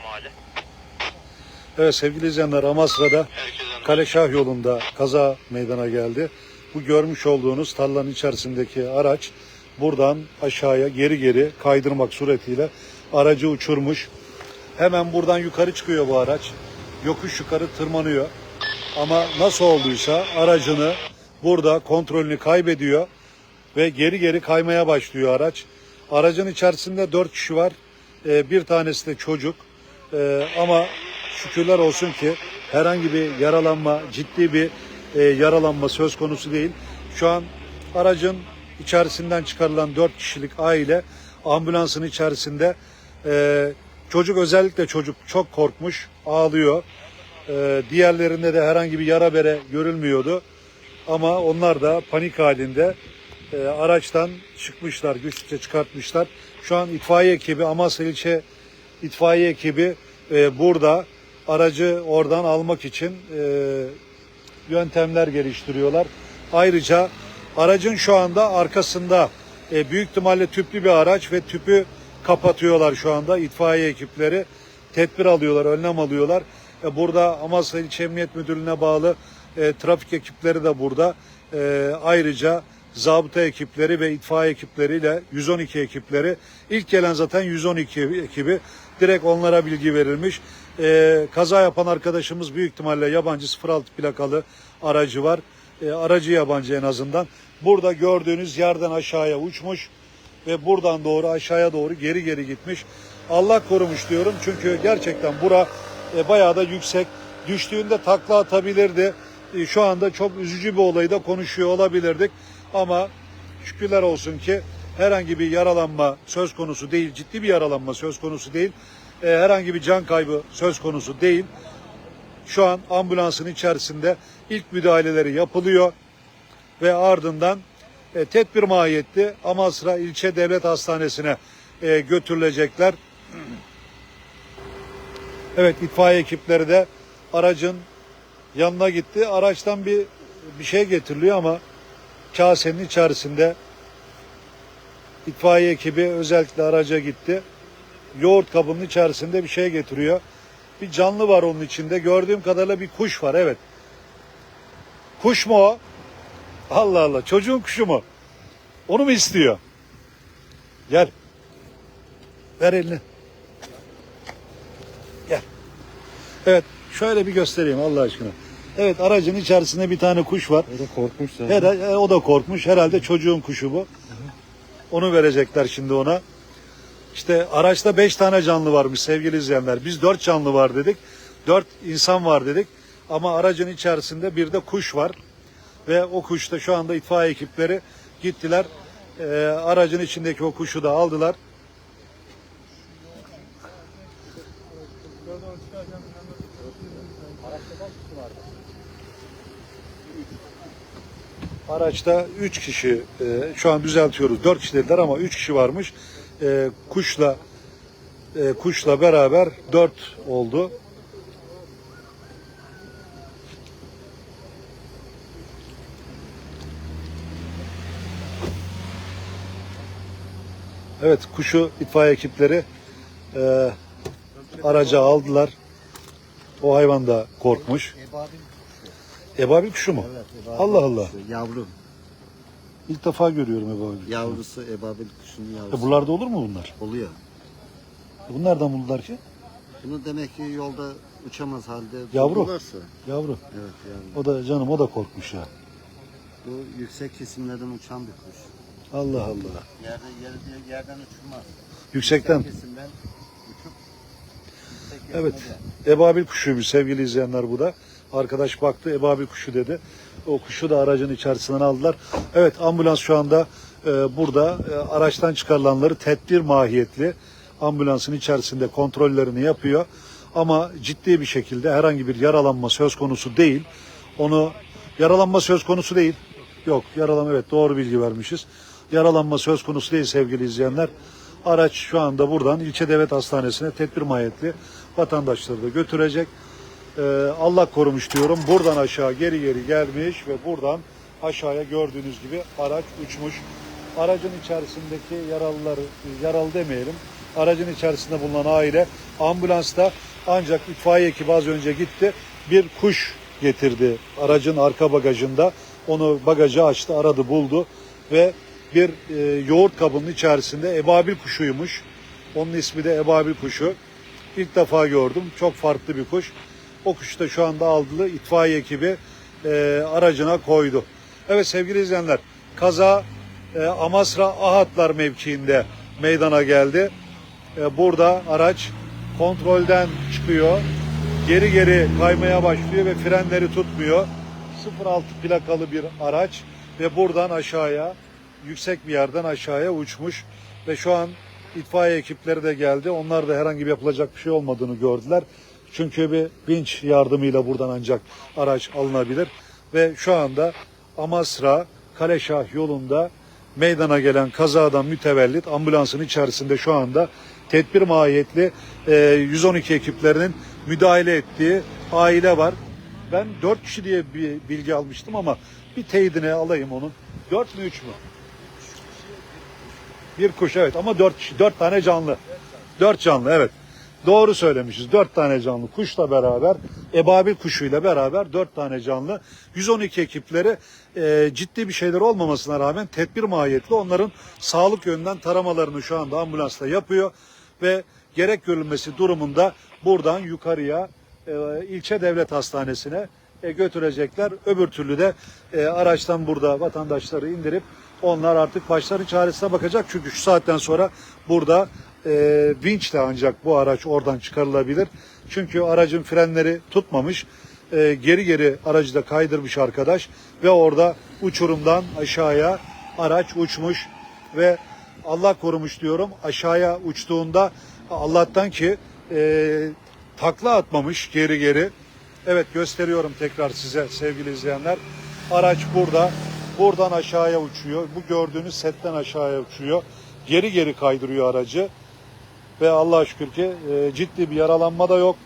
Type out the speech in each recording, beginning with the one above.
mahalle. Evet sevgili izleyenler Amasra'da Kaleşah yolunda kaza meydana geldi. Bu görmüş olduğunuz tarlanın içerisindeki araç buradan aşağıya geri geri kaydırmak suretiyle aracı uçurmuş. Hemen buradan yukarı çıkıyor bu araç. Yokuş yukarı tırmanıyor. Ama nasıl olduysa aracını burada kontrolünü kaybediyor ve geri geri kaymaya başlıyor araç. Aracın içerisinde dört kişi var. Ee, bir tanesi de çocuk. Ee, ama şükürler olsun ki herhangi bir yaralanma, ciddi bir e, yaralanma söz konusu değil. Şu an aracın içerisinden çıkarılan dört kişilik aile ambulansın içerisinde. Ee, çocuk özellikle çocuk çok korkmuş, ağlıyor. Ee, diğerlerinde de herhangi bir yara bere görülmüyordu. Ama onlar da panik halinde e, araçtan çıkmışlar, güçlükçe çıkartmışlar. Şu an itfaiye ekibi, Amasya ilçe itfaiye ekibi e, burada aracı oradan almak için e, yöntemler geliştiriyorlar. Ayrıca aracın şu anda arkasında e, büyük ihtimalle tüplü bir araç ve tüpü kapatıyorlar şu anda itfaiye ekipleri. Tedbir alıyorlar, önlem alıyorlar. E, burada Amasya İlçe Emniyet Müdürlüğü'ne bağlı e, trafik ekipleri de burada. E, ayrıca zabıta ekipleri ve itfaiye ekipleriyle 112 ekipleri. ilk gelen zaten 112 ekibi. Direkt onlara bilgi verilmiş. E, kaza yapan arkadaşımız büyük ihtimalle yabancı 06 plakalı aracı var. E, aracı yabancı en azından. Burada gördüğünüz yerden aşağıya uçmuş ve buradan doğru aşağıya doğru geri geri gitmiş. Allah korumuş diyorum çünkü gerçekten bura e, bayağı da yüksek. Düştüğünde takla atabilirdi. E, şu anda çok üzücü bir olayı da konuşuyor olabilirdik. Ama şükürler olsun ki herhangi bir yaralanma söz konusu değil. Ciddi bir yaralanma söz konusu değil. E, herhangi bir can kaybı söz konusu değil. Şu an ambulansın içerisinde ilk müdahaleleri yapılıyor ve ardından e, tedbir mahiyetli Amasra İlçe Devlet Hastanesi'ne e, götürülecekler. Evet itfaiye ekipleri de aracın yanına gitti. Araçtan bir bir şey getiriliyor ama kasenin içerisinde itfaiye ekibi özellikle araca gitti. Yoğurt kabının içerisinde bir şey getiriyor. Bir canlı var onun içinde. Gördüğüm kadarıyla bir kuş var evet. Kuş mu o? Allah Allah çocuğun kuşu mu? Onu mu istiyor? Gel. Ver elini. Gel. Evet şöyle bir göstereyim Allah aşkına. Evet aracın içerisinde bir tane kuş var. O da korkmuş zaten. Herhalde, o da korkmuş. Herhalde çocuğun kuşu bu. Onu verecekler şimdi ona. İşte araçta beş tane canlı varmış sevgili izleyenler. Biz dört canlı var dedik. Dört insan var dedik. Ama aracın içerisinde bir de kuş var. Ve o kuş da şu anda itfaiye ekipleri gittiler. Ee, aracın içindeki o kuşu da aldılar. Araçta 3 kişi, e, şu an düzeltiyoruz 4 kişi dediler ama 3 kişi varmış. E, kuşla e, kuşla beraber 4 oldu. Evet kuşu itfaiye ekipleri e, araca aldılar. O hayvan da korkmuş. Ebabil kuşu mu? evet. Ebabil Allah Allah. kuşu, Yavru. İlk defa görüyorum ebabil. kuşunu. Yavrusu ebabil kuşunun yavrusu. E buralarda olur mu bunlar? Oluyor. E bunu nereden buldular ki? Bunu demek ki yolda uçamaz halde Yavru. buldularsa- Yavru. Evet yavru. O da canım o da korkmuş ya. Bu yüksek kesimlerden uçan bir kuş. Allah Allah. Yerde yerde yerden uçulmaz. Yüksekten. Yüksek kesimden uçup yüksek Evet. Ebabil kuşuymuş sevgili izleyenler bu da. Arkadaş baktı ebabil kuşu dedi. O kuşu da aracın içerisinden aldılar. Evet ambulans şu anda e, burada e, araçtan çıkarılanları tedbir mahiyetli ambulansın içerisinde kontrollerini yapıyor. Ama ciddi bir şekilde herhangi bir yaralanma söz konusu değil. Onu yaralanma söz konusu değil. Yok yaralanma evet doğru bilgi vermişiz. Yaralanma söz konusu değil sevgili izleyenler. Araç şu anda buradan ilçe devlet hastanesine tedbir mahiyetli vatandaşları da götürecek. Ee, Allah korumuş diyorum. Buradan aşağı geri geri gelmiş ve buradan aşağıya gördüğünüz gibi araç uçmuş. Aracın içerisindeki yaralıları, yaralı demeyelim, aracın içerisinde bulunan aile ambulansta ancak itfaiye ekibi az önce gitti. Bir kuş getirdi aracın arka bagajında. Onu bagajı açtı, aradı, buldu ve bir e, yoğurt kabının içerisinde ebabil kuşuymuş. Onun ismi de ebabil kuşu. İlk defa gördüm. Çok farklı bir kuş. O kuşu da şu anda aldığı itfaiye ekibi e, aracına koydu. Evet sevgili izleyenler, kaza e, Amasra Ahatlar mevkiinde meydana geldi. E, burada araç kontrolden çıkıyor. Geri geri kaymaya başlıyor ve frenleri tutmuyor. 06 plakalı bir araç ve buradan aşağıya yüksek bir yerden aşağıya uçmuş ve şu an itfaiye ekipleri de geldi. Onlar da herhangi bir yapılacak bir şey olmadığını gördüler. Çünkü bir vinç yardımıyla buradan ancak araç alınabilir ve şu anda Amasra Kaleşah yolunda meydana gelen kazadan mütevellit ambulansın içerisinde şu anda tedbir mahiyetli e, 112 ekiplerinin müdahale ettiği aile var. Ben 4 kişi diye bir bilgi almıştım ama bir teyidine alayım onun. 4 mü 3 mü? Bir kuş evet ama 4 kişi. 4 tane canlı. 4 canlı evet. Doğru söylemişiz. 4 tane canlı kuşla beraber, ebabil kuşuyla beraber 4 tane canlı. 112 ekipleri e, ciddi bir şeyler olmamasına rağmen tedbir mahiyetli onların sağlık yönünden taramalarını şu anda ambulansla yapıyor ve gerek görülmesi durumunda buradan yukarıya e, ilçe devlet hastanesine e, götürecekler. Öbür türlü de e, araçtan burada vatandaşları indirip onlar artık başları çaresine bakacak. Çünkü şu saatten sonra burada e, vinçle ancak bu araç oradan çıkarılabilir. Çünkü aracın frenleri tutmamış. E, geri geri aracı da kaydırmış arkadaş ve orada uçurumdan aşağıya araç uçmuş ve Allah korumuş diyorum aşağıya uçtuğunda Allah'tan ki e, takla atmamış geri geri. Evet gösteriyorum tekrar size sevgili izleyenler. Araç burada. Buradan aşağıya uçuyor. Bu gördüğünüz setten aşağıya uçuyor. Geri geri kaydırıyor aracı. Ve Allah'a şükür ki e, ciddi bir yaralanma da yok.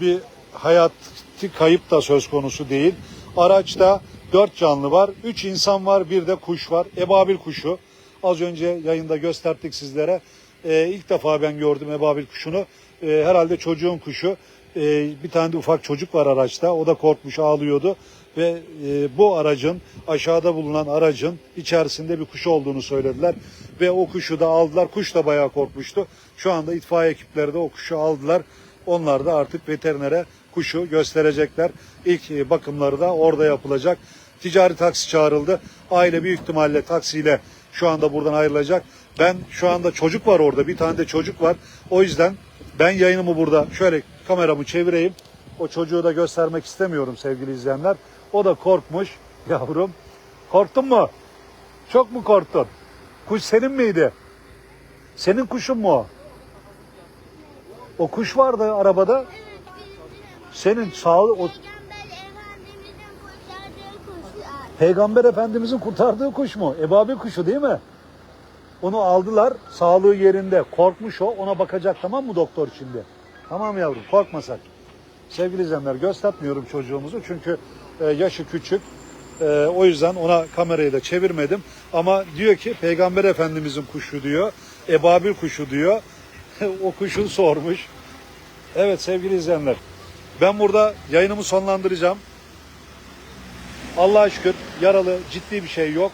Bir hayati kayıp da söz konusu değil. Araçta dört canlı var. Üç insan var. Bir de kuş var. Ebabil kuşu. Az önce yayında gösterdik sizlere. E, ilk defa ben gördüm ebabil kuşunu. E, herhalde çocuğun kuşu. E, bir tane de ufak çocuk var araçta. O da korkmuş ağlıyordu. Ve e, bu aracın aşağıda bulunan aracın içerisinde bir kuş olduğunu söylediler. Ve o kuşu da aldılar. Kuş da bayağı korkmuştu. Şu anda itfaiye ekipleri de o kuşu aldılar. Onlar da artık veterinere kuşu gösterecekler. İlk e, bakımları da orada yapılacak. Ticari taksi çağrıldı. Aile büyük ihtimalle taksiyle şu anda buradan ayrılacak. Ben şu anda çocuk var orada. Bir tane de çocuk var. O yüzden ben yayınımı burada şöyle kameramı çevireyim. O çocuğu da göstermek istemiyorum sevgili izleyenler. O da korkmuş yavrum. Korktun mu? Çok mu korktun? Kuş senin miydi? Senin kuşun mu o? O kuş vardı arabada. Senin sağ o Peygamber Efendimizin kurtardığı kuş mu? Ebabil kuşu değil mi? Onu aldılar. Sağlığı yerinde. Korkmuş o. Ona bakacak tamam mı doktor şimdi? Tamam yavrum korkmasak. Sevgili izleyenler göstermiyorum çocuğumuzu çünkü e, yaşı küçük. E, o yüzden ona kamerayı da çevirmedim. Ama diyor ki Peygamber Efendimizin kuşu diyor. Ebabil kuşu diyor. o kuşun sormuş. Evet sevgili izleyenler. Ben burada yayınımı sonlandıracağım. Allah'a şükür yaralı ciddi bir şey yok.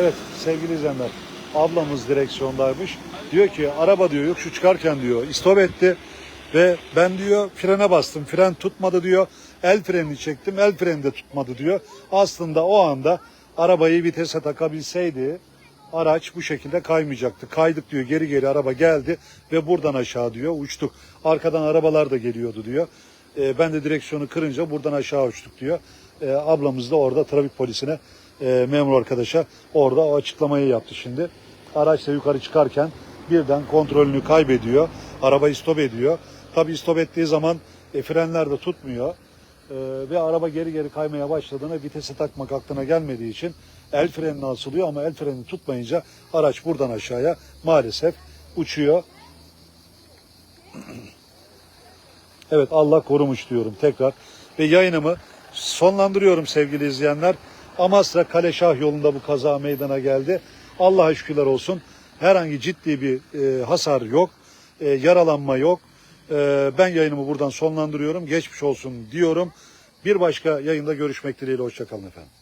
Evet sevgili izleyenler ablamız direksiyondaymış. Diyor ki araba diyor yok şu çıkarken diyor istop etti ve ben diyor frene bastım fren tutmadı diyor. El frenini çektim el freni de tutmadı diyor. Aslında o anda arabayı vitese takabilseydi araç bu şekilde kaymayacaktı. Kaydık diyor geri geri araba geldi ve buradan aşağı diyor uçtuk. Arkadan arabalar da geliyordu diyor. E, ben de direksiyonu kırınca buradan aşağı uçtuk diyor. E, ablamız da orada trafik polisine e, memur arkadaşa orada o açıklamayı yaptı şimdi. Araçla yukarı çıkarken birden kontrolünü kaybediyor. Arabayı stop ediyor. Tabii stop ettiği zaman e, frenler de tutmuyor. E, ve araba geri geri kaymaya başladığında vitesi takmak aklına gelmediği için el frenine asılıyor ama el freni tutmayınca araç buradan aşağıya maalesef uçuyor. Evet Allah korumuş diyorum tekrar. Ve yayınımı sonlandırıyorum sevgili izleyenler. Amasra Kaleşah yolunda bu kaza meydana geldi. Allah'a şükürler olsun. Herhangi ciddi bir e, hasar yok. E, yaralanma yok. E, ben yayınımı buradan sonlandırıyorum. Geçmiş olsun diyorum. Bir başka yayında görüşmek dileğiyle. Hoşçakalın efendim.